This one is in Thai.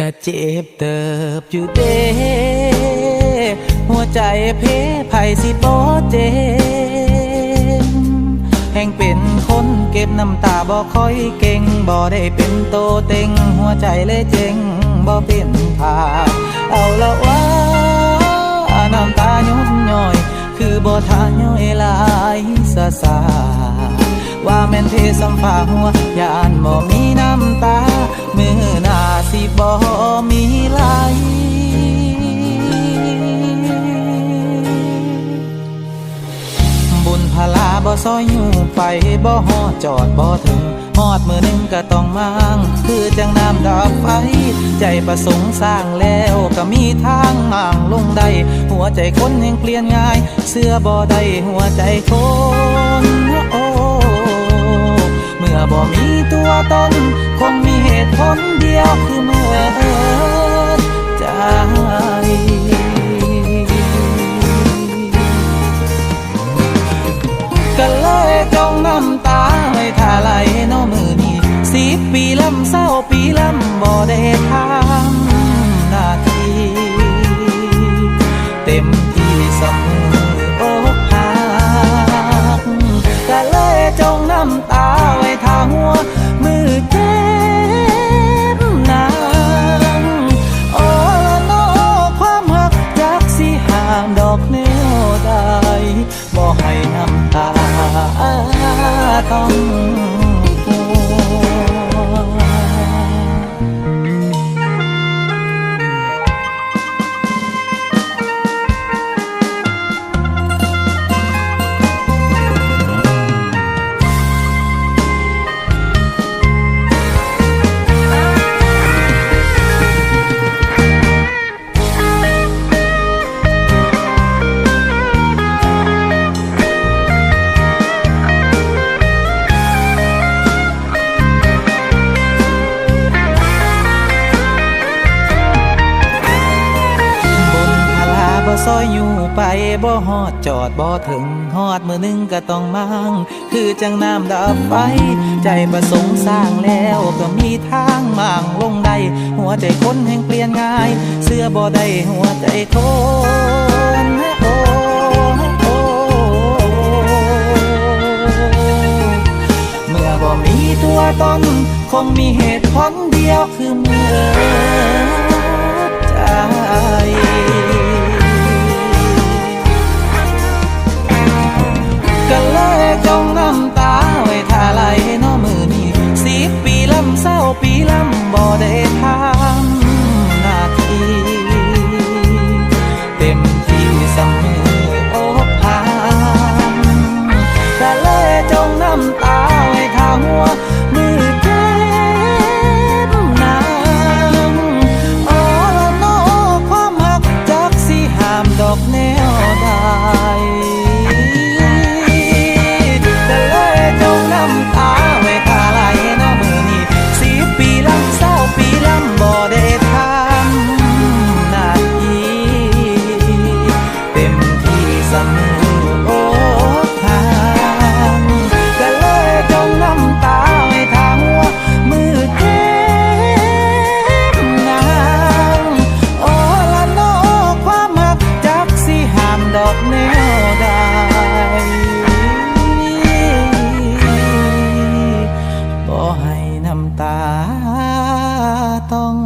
กะเจ็บเติบอยู่เด้หัวใจเพไผสิบ่เจ็บแห่งเป็นคนเก็บน้ำตาบ่ค่อยเก่งบ่ได้เป็นโตเต็ง หัวใจเลยเจ๊งบ่เป็นผาเอาละว่าน้ำตาหยุดย่อย คือบ่ทาย่อยลายซาซาว่าแม่นเทสัมฟ้าหัวยานบ่มีน้ำตา บุญพลาบ่ซอยอยู่ไปบ่ฮอดจอดบ่ถึงฮอดมือหนึ่งก็ต้องมางคือจังน้ำดับไฟ ใจประสงค์สร้างแล้วก็มีทางมางลงได้ หัวใจคนแห่งเปลี่ยนง่าย เสื้อบ่ได้หัวใจคนโอ้เมื่อบ่มีตัวตนคงมีเหตุผลเดียวคือ บ่ได้ทำหน้าที่เต็มที่สมืออกหักก็เลยจงน้ำตาไว้ท่าหัวมือเจ็บนังโอ้ละนอความหักจักสิหามดอกแนวใดบ่ให้น้ำตาต้อง ซอยอยู่ไปบ่ฮอดจอดบ่ถึงฮอดมือนึงก็ต้องมั่งคือจังน้ำดับไฟ ใจประสงค์สร้างแล้วก็มีทางมั่งลงได้ หัวใจคนแห่งเปลี่ยนง่าย เสื้อบ่ได้หัวใจคนโอ้โอ้เมื่อบ่มีตัวตนคงมีเหตุผลเดียวคือเมื่อใจ more than high. น้ำตาต้อง